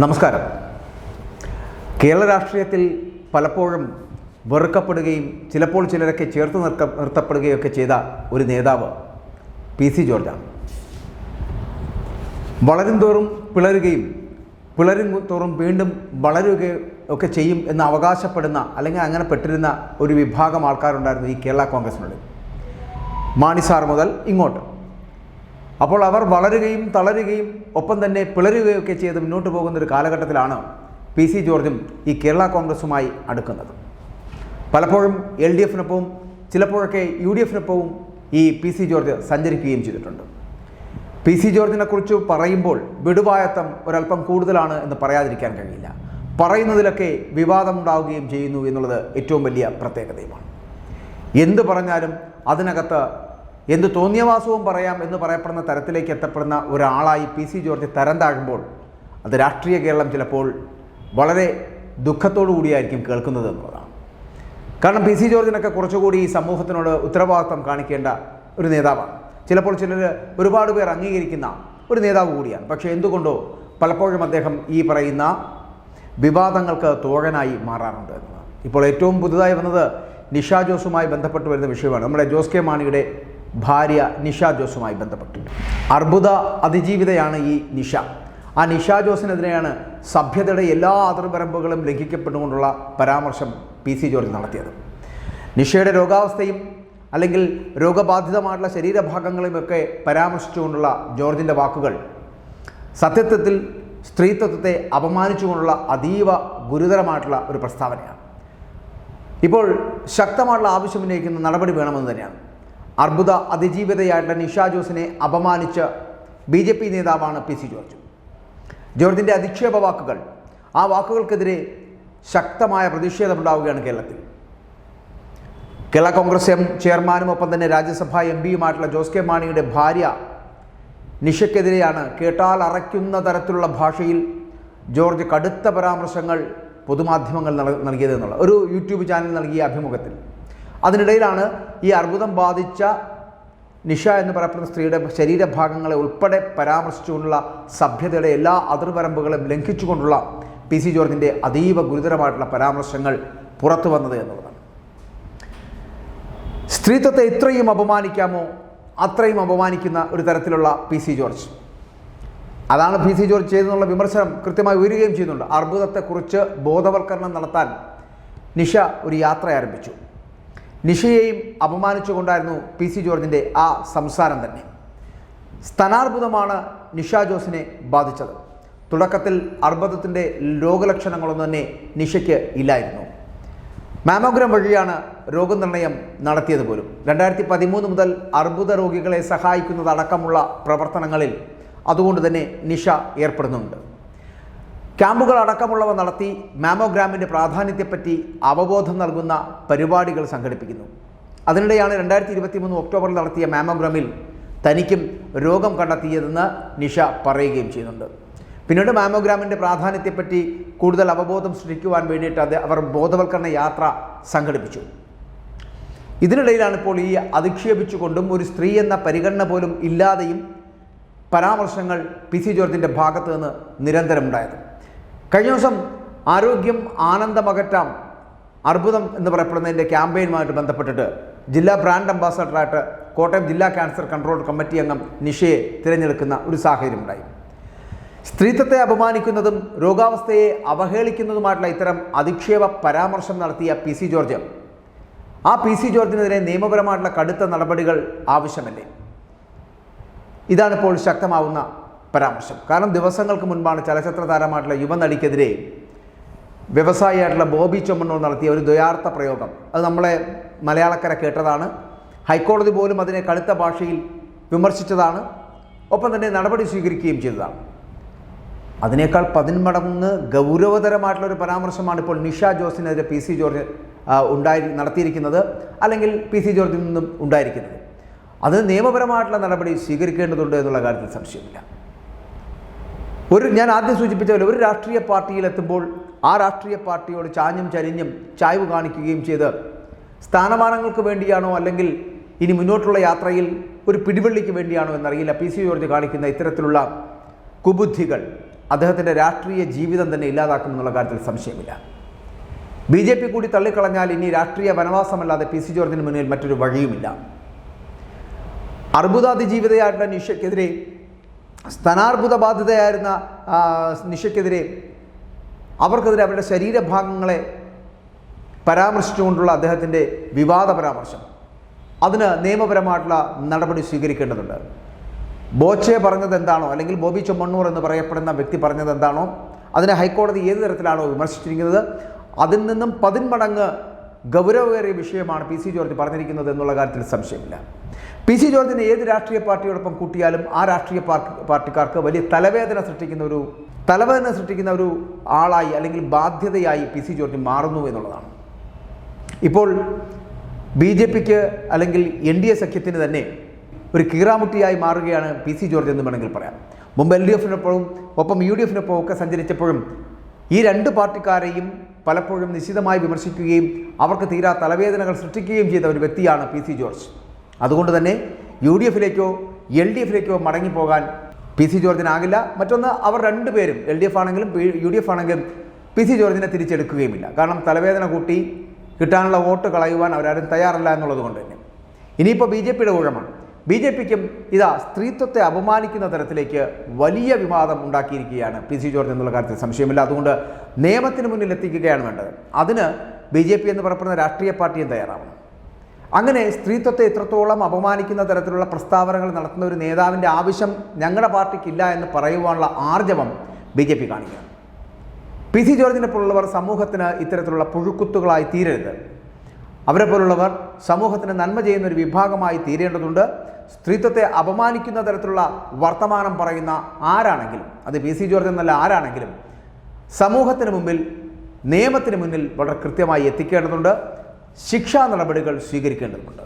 നമസ്കാരം. കേരള രാഷ്ട്രീയത്തിൽ പലപ്പോഴും വെറുക്കപ്പെടുകയും ചിലപ്പോൾ ചിലരൊക്കെ ചേർത്ത് നിർക്ക നിർത്തപ്പെടുകയൊക്കെ ചെയ്ത ഒരു നേതാവ് പി സി ജോർജാണ്. വളരും തോറും പിളരുകയും പിളരും തോറും വീണ്ടും വളരുകയും ഒക്കെ ചെയ്യും എന്ന് അവകാശപ്പെടുന്ന അല്ലെങ്കിൽ അങ്ങനെ പെട്ടിരുന്ന ഒരു വിഭാഗം ആൾക്കാരുണ്ടായിരുന്നു ഈ കേരള കോൺഗ്രസിനുള്ളിൽ. മാണി സാർ മുതൽ ഇങ്ങോട്ട്. അപ്പോൾ അവർ വളരുകയും തളരുകയും ഒപ്പം തന്നെ പിളരുകയൊക്കെ ചെയ്ത് മുന്നോട്ട് പോകുന്ന ഒരു കാലഘട്ടത്തിലാണ് പി സി ജോർജും ഈ കേരള കോൺഗ്രസുമായി അടുക്കുന്നത്. പലപ്പോഴും എൽ ഡി എഫിനൊപ്പവും ചിലപ്പോഴൊക്കെ യു ഡി എഫിനൊപ്പവും ഈ പി സി ജോർജ് സഞ്ചരിക്കുകയും ചെയ്തിട്ടുണ്ട്. പി സി ജോർജിനെ കുറിച്ച് പറയുമ്പോൾ വിടുവായത്തം ഒരല്പം കൂടുതലാണ് എന്ന് പറയാതിരിക്കാൻ കഴിയില്ല. പറയുന്നതിലൊക്കെ വിവാദമുണ്ടാവുകയും ചെയ്യുന്നു എന്നുള്ളത് ഏറ്റവും വലിയ പ്രത്യേകതയുമാണ്. എന്ത് പറഞ്ഞാലും അതിനകത്ത് എന്ത് തോന്നിയവാസവും പറയാം എന്ന് പറയപ്പെടുന്ന തരത്തിലേക്ക് എത്തപ്പെടുന്ന ഒരാളായി പി സി ജോർജ് തരം താഴുമ്പോൾ അത് രാഷ്ട്രീയ കേരളം ചിലപ്പോൾ വളരെ ദുഃഖത്തോടു കൂടിയായിരിക്കും കേൾക്കുന്നത് എന്നുള്ളതാണ്. കാരണം പി സി ജോർജിനൊക്കെ കുറച്ചുകൂടി ഈ സമൂഹത്തിനോട് ഉത്തരവാദിത്വം കാണിക്കേണ്ട ഒരു നേതാവാണ്. ചിലപ്പോൾ ചിലർ ഒരുപാട് പേർ അംഗീകരിക്കുന്ന ഒരു നേതാവ് കൂടിയാണ്. പക്ഷേ എന്തുകൊണ്ടോ പലപ്പോഴും അദ്ദേഹം ഈ പറയുന്ന വിവാദങ്ങൾക്ക് തോഴനായി മാറാറുണ്ട് എന്നതാണ് ഇപ്പോൾ ഏറ്റവും പുതുതായി വന്നത് നിഷ ജോസുമായി ബന്ധപ്പെട്ട് വരുന്ന വിഷയമാണ്. നമ്മുടെ ജോസ് കെ മാണിയുടെ ഭാര്യ നിഷ ജോസുമായി ബന്ധപ്പെട്ടു. അർബുദ അതിജീവിതയാണ് ഈ നിഷ. ആ നിഷ ജോസിനെതിരെയാണ് സഭ്യതയുടെ എല്ലാ അതിർവരമ്പുകളും ലംഘിക്കപ്പെട്ടുകൊണ്ടുള്ള പരാമർശം പി സി ജോർജ് നടത്തിയത്. നിഷയുടെ രോഗാവസ്ഥയും അല്ലെങ്കിൽ രോഗബാധിതമായിട്ടുള്ള ശരീരഭാഗങ്ങളുമൊക്കെ പരാമർശിച്ചുകൊണ്ടുള്ള ജോർജിന്റെ വാക്കുകൾ സത്യത്വത്തിൽ സ്ത്രീത്വത്തെ അപമാനിച്ചുകൊണ്ടുള്ള അതീവ ഗുരുതരമായിട്ടുള്ള ഒരു പ്രസ്താവനയാണ്. ഇപ്പോൾ ശക്തമായിട്ടുള്ള ആവശ്യം ഉന്നയിക്കുന്ന നടപടി വേണമെന്ന് തന്നെയാണ്. അർബുദ അതിജീവിതയായിട്ടുള്ള നിഷ ജോസിനെ അപമാനിച്ച് ബി ജെ പി നേതാവാണ് പി സി ജോർജ്. ജോർജിന്റെ അധിക്ഷേപ വാക്കുകൾ ആ വാക്കുകൾക്കെതിരെ ശക്തമായ പ്രതിഷേധമുണ്ടാവുകയാണ് കേരളത്തിൽ. കേരള കോൺഗ്രസ് എം ചെയർമാനും ഒപ്പം തന്നെ രാജ്യസഭാ എം പിയുമായിട്ടുള്ള ജോസ് കെ മാണിയുടെ ഭാര്യ നിഷയ്ക്കെതിരെയാണ് കേട്ടാൽ അറയ്ക്കുന്ന തരത്തിലുള്ള ഭാഷയിൽ ജോർജ് കടുത്ത പരാമർശങ്ങൾ പൊതുമാധ്യമങ്ങൾ നൽ- നൽകിയതെന്നുള്ള ഒരു യൂട്യൂബ് ചാനൽ നൽകിയ അഭിമുഖത്തിൽ. അതിനിടയിലാണ് ഈ അർബുദം ബാധിച്ച നിഷ എന്ന് പറയപ്പെടുന്ന സ്ത്രീയുടെ ശരീരഭാഗങ്ങളെ ഉൾപ്പെടെ പരാമർശിച്ചുകൊണ്ടുള്ള സഭ്യതയുടെ എല്ലാ അതിർവരമ്പുകളും ലംഘിച്ചുകൊണ്ടുള്ള പി സി ജോർജിന്റെ അതീവ ഗുരുതരമായിട്ടുള്ള പരാമർശങ്ങൾ പുറത്തു വന്നത് എന്നുള്ളതാണ്. സ്ത്രീത്വത്തെ ഇത്രയും അപമാനിക്കാമോ? അത്രയും അപമാനിക്കുന്ന ഒരു തരത്തിലുള്ള പി സി ജോർജ്. അതാണ് പി സി ജോർജ് ചെയ്തെന്നുള്ള വിമർശനം കൃത്യമായി ഉയരുകയും ചെയ്യുന്നുണ്ട്. അർബുദത്തെക്കുറിച്ച് ബോധവൽക്കരണം നടത്താൻ നിഷ ഒരു യാത്ര ആരംഭിച്ചു. നിഷയെയും അപമാനിച്ചുകൊണ്ടായിരുന്നു പി സി ജോർജിന്റെ ആ സംസാരം തന്നെ. സ്ഥാനാർബുദമാണ് നിഷ ജോസിനെ ബാധിച്ചത്. തുടക്കത്തിൽ അർബുദത്തിന്റെ രോഗലക്ഷണങ്ങളൊന്നും തന്നെ നിഷയ്ക്ക് ഇല്ലായിരുന്നു. മാമോഗ്രാം വഴിയാണ് രോഗനിർണയം നടത്തിയത് പോലും. രണ്ടായിരത്തി പതിമൂന്ന് മുതൽ അർബുദ രോഗികളെ സഹായിക്കുന്നതടക്കമുള്ള പ്രവർത്തനങ്ങളിൽ അതുകൊണ്ട് തന്നെ നിഷ ഏർപ്പെടുന്നുണ്ട്. ക്യാമ്പുകൾ അടക്കമുള്ളവ നടത്തി മാമോഗ്രാമിന്റെ പ്രാധാന്യത്തെപ്പറ്റി അവബോധം നൽകുന്ന പരിപാടികൾ സംഘടിപ്പിക്കുന്നു. അതിനിടെയാണ് രണ്ടായിരത്തി ഇരുപത്തി മൂന്ന് ഒക്ടോബറിൽ നടത്തിയ മാമോഗ്രാമിൽ തനിക്കും രോഗം കണ്ടെത്തിയതെന്ന് നിഷ പറയുകയും ചെയ്യുന്നുണ്ട്. പിന്നീട് മാമോഗ്രാമിന്റെ പ്രാധാന്യത്തെപ്പറ്റി കൂടുതൽ അവബോധം സൃഷ്ടിക്കുവാൻ വേണ്ടിയിട്ട് അത് അവർ ബോധവൽക്കരണ യാത്ര സംഘടിപ്പിച്ചു. ഇതിനിടയിലാണ് ഇപ്പോൾ ഈ അധിക്ഷേപിച്ചുകൊണ്ടും ഒരു സ്ത്രീ എന്ന പരിഗണന പോലും ഇല്ലാതെയും പരാമർശങ്ങൾ പി സി ജോർജിന്റെ ഭാഗത്ത് നിന്ന് കഴിഞ്ഞ ദിവസം ആരോഗ്യം ആനന്ദമകറ്റാം അർബുദം എന്ന് പറയപ്പെടുന്നതിന്റെ ക്യാമ്പയിനുമായിട്ട് ബന്ധപ്പെട്ടിട്ട് ജില്ലാ ബ്രാൻഡ് അംബാസഡറായിട്ട് കോട്ടയം ജില്ലാ ക്യാൻസർ കൺട്രോൾ കമ്മിറ്റി അംഗം നിഷയെ തിരഞ്ഞെടുക്കുന്ന ഒരു സാഹചര്യമുണ്ടായി. സ്ത്രീത്വത്തെ അപമാനിക്കുന്നതും രോഗാവസ്ഥയെ അവഹേളിക്കുന്നതുമായിട്ടുള്ള ഇത്തരം അധിക്ഷേപ പരാമർശം നടത്തിയ പി സി ജോർജ്. ആ പി സി ജോർജിനെതിരെ നിയമപരമായിട്ടുള്ള കടുത്ത നടപടികൾ ആവശ്യമല്ലേ? ഇതാണിപ്പോൾ ശക്തമാവുന്ന പരാമർശം. കാരണം ദിവസങ്ങൾക്ക് മുൻപാണ് ചലച്ചിത്ര താരമായിട്ടുള്ള യുവനടിക്കെതിരെ വ്യവസായിയായിട്ടുള്ള ബോബി ചൊമ്മണ്ണൂർ നടത്തിയ ഒരു ദ്വയാർത്ഥ പ്രയോഗം. അത് നമ്മളെ മലയാളക്കര കേട്ടതാണ്. ഹൈക്കോടതി പോലും അതിനെ കടുത്ത ഭാഷയിൽ വിമർശിച്ചതാണ്. ഒപ്പം തന്നെ നടപടി സ്വീകരിക്കുകയും ചെയ്തതാണ്. അതിനേക്കാൾ പതിന്മടങ്ങ് ഗൗരവതരമായിട്ടുള്ള ഒരു പരാമർശമാണ് ഇപ്പോൾ നിഷ ജോസിനെതിരെ പി സി ജോർജ് ഉണ്ടായി നടത്തിയിരിക്കുന്നത്. അല്ലെങ്കിൽ പി സി ജോർജിൽ നിന്നും ഉണ്ടായിരിക്കുന്നത്. അത് നിയമപരമായിട്ടുള്ള നടപടി സ്വീകരിക്കേണ്ടതുണ്ട് എന്നുള്ള കാര്യത്തിൽ സംശയമില്ല. ഒരു ഞാൻ ആദ്യം സൂചിപ്പിച്ച പോലെ ഒരു രാഷ്ട്രീയ പാർട്ടിയിലെത്തുമ്പോൾ ആ രാഷ്ട്രീയ പാർട്ടിയോട് ചാഞ്ഞും ചരിഞ്ഞും ചായ്വ് കാണിക്കുകയും ചെയ്ത് സ്ഥാനമാനങ്ങൾക്ക് വേണ്ടിയാണോ അല്ലെങ്കിൽ ഇനി മുന്നോട്ടുള്ള യാത്രയിൽ ഒരു പിടിവള്ളിക്ക് വേണ്ടിയാണോ എന്നറിയില്ല. പി സി ജോർജ് കാണിക്കുന്ന ഇത്തരത്തിലുള്ള കുബുദ്ധികൾ അദ്ദേഹത്തിന്റെ രാഷ്ട്രീയ ജീവിതം തന്നെ ഇല്ലാതാക്കുമെന്നുള്ള കാര്യത്തിൽ സംശയമില്ല. ബി ജെ പി കൂടി തള്ളിക്കളഞ്ഞാൽ ഇനി രാഷ്ട്രീയ വനവാസമല്ലാതെ പി സി ജോർജിന് മുന്നിൽ മറ്റൊരു വഴിയുമില്ല. അർബുദാതിജീവിതയായിട്ടുള്ള നിഷയ്ക്കെതിരെ സ്തനാർബുദ ബാധിതയായിരുന്ന നിഷയ്ക്കെതിരെ അവർക്കെതിരെ അവരുടെ ശരീരഭാഗങ്ങളെ പരാമർശിച്ചുകൊണ്ടുള്ള അദ്ദേഹത്തിന്റെ വിവാദ പരാമർശം. അതിന് നിയമപരമായിട്ടുള്ള നടപടി സ്വീകരിക്കേണ്ടതുണ്ട്. ബോച്ചെ പറഞ്ഞത് എന്താണോ അല്ലെങ്കിൽ ബോബി ചൊമ്മണ്ണൂർ എന്ന് പറയപ്പെടുന്ന വ്യക്തി പറഞ്ഞത് എന്താണോ അതിനെ ഹൈക്കോടതി ഏത് തരത്തിലാണോ വിമർശിച്ചിരിക്കുന്നത് അതിൽ നിന്നും പതിന്മടങ്ങ് ഗൗരവമേറിയ വിഷയമാണ് പി സി ജോർജ് പറഞ്ഞിരിക്കുന്നത് എന്നുള്ള കാര്യത്തിൽ സംശയമില്ല. പി സി ജോർജിനെ ഏത് രാഷ്ട്രീയ പാർട്ടിയോടൊപ്പം കൂട്ടിയാലും ആ രാഷ്ട്രീയ പാർട്ടി പാർട്ടിക്കാർക്ക് വലിയ തലവേദന സൃഷ്ടിക്കുന്ന ഒരു തലവേദന സൃഷ്ടിക്കുന്ന ഒരു ആളായി അല്ലെങ്കിൽ ബാധ്യതയായി പി സി ജോർജ് മാറുന്നു എന്നുള്ളതാണ്. ഇപ്പോൾ ബി ജെ പിക്ക് അല്ലെങ്കിൽ എൻ ഡി എ സഖ്യത്തിന് തന്നെ ഒരു കീറാമുട്ടിയായി മാറുകയാണ് പി സി ജോർജ് എന്ന് വേണമെങ്കിൽ പറയാം. മുമ്പ് എൽ ഡി എഫിനൊപ്പവും ഒപ്പം യു ഡി എഫിനൊപ്പം ഒക്കെ സഞ്ചരിച്ചപ്പോഴും ഈ രണ്ട് പാർട്ടിക്കാരെയും പലപ്പോഴും നിശിതമായി വിമർശിക്കുകയും അവർക്ക് തീരാ തലവേദനകൾ സൃഷ്ടിക്കുകയും ചെയ്ത ഒരു വ്യക്തിയാണ് പി സി ജോർജ്. അതുകൊണ്ട് തന്നെ യു ഡി എഫിലേക്കോ എൽ ഡി എഫിലേക്കോ മടങ്ങിപ്പോകാൻ പി സി ജോർജിനാകില്ല. മറ്റൊന്ന് അവർ രണ്ടുപേരും എൽ ഡി എഫ് ആണെങ്കിലും യു ഡി എഫ് ആണെങ്കിലും പി സി ജോർജിനെ തിരിച്ചെടുക്കുകയുമില്ല. കാരണം തലവേദന കൂട്ടി കിട്ടാനുള്ള വോട്ട് കളയുവാൻ അവരാരും തയ്യാറല്ല എന്നുള്ളത് കൊണ്ട് തന്നെ. ഇനിയിപ്പോൾ ബി ജെ പിയുടെ ഊഴമാണ്. ബി ജെ പിക്കും ഇതാ സ്ത്രീത്വത്തെ അപമാനിക്കുന്ന തരത്തിലേക്ക് വലിയ വിവാദം ഉണ്ടാക്കിയിരിക്കുകയാണ് പി സി ജോർജ് എന്നുള്ള കാര്യത്തിൽ സംശയമില്ല. അതുകൊണ്ട് നിയമത്തിന് മുന്നിൽ എത്തിക്കുകയാണ് വേണ്ടത്. അതിന് ബി ജെ പി എന്ന് പറയപ്പെടുന്ന രാഷ്ട്രീയ പാർട്ടിയും തയ്യാറാവണം. അങ്ങനെ സ്ത്രീത്വത്തെ ഇത്രത്തോളം അപമാനിക്കുന്ന തരത്തിലുള്ള പ്രസ്താവനകൾ നടത്തുന്ന ഒരു നേതാവിന്റെ ആവശ്യം ഞങ്ങളുടെ പാർട്ടിക്കില്ല എന്ന് പറയുവാനുള്ള ആർജവം ബി ജെ പി കാണിക്കണം പി സി ജോർജിനെ പോലുള്ളവർ സമൂഹത്തിന് ഇത്തരത്തിലുള്ള പുഴുക്കുത്തുകളായി തീരരുത്. അവരെ പോലുള്ളവർ സമൂഹത്തിന് നന്മ ചെയ്യുന്ന ഒരു വിഭാഗമായി തീരേണ്ടതുണ്ട്. സ്ത്രീത്വത്തെ അപമാനിക്കുന്ന തരത്തിലുള്ള വർത്തമാനം പറയുന്ന ആരാണെങ്കിലും അത് പി സി ജോർജ് എന്നല്ല ആരാണെങ്കിലും സമൂഹത്തിന് മുമ്പിൽ നിയമത്തിന് മുന്നിൽ വളരെ കൃത്യമായി എത്തിക്കേണ്ടതുണ്ട്. ശിക്ഷാ നടപടികൾ സ്വീകരിക്കേണ്ടതുണ്ട്.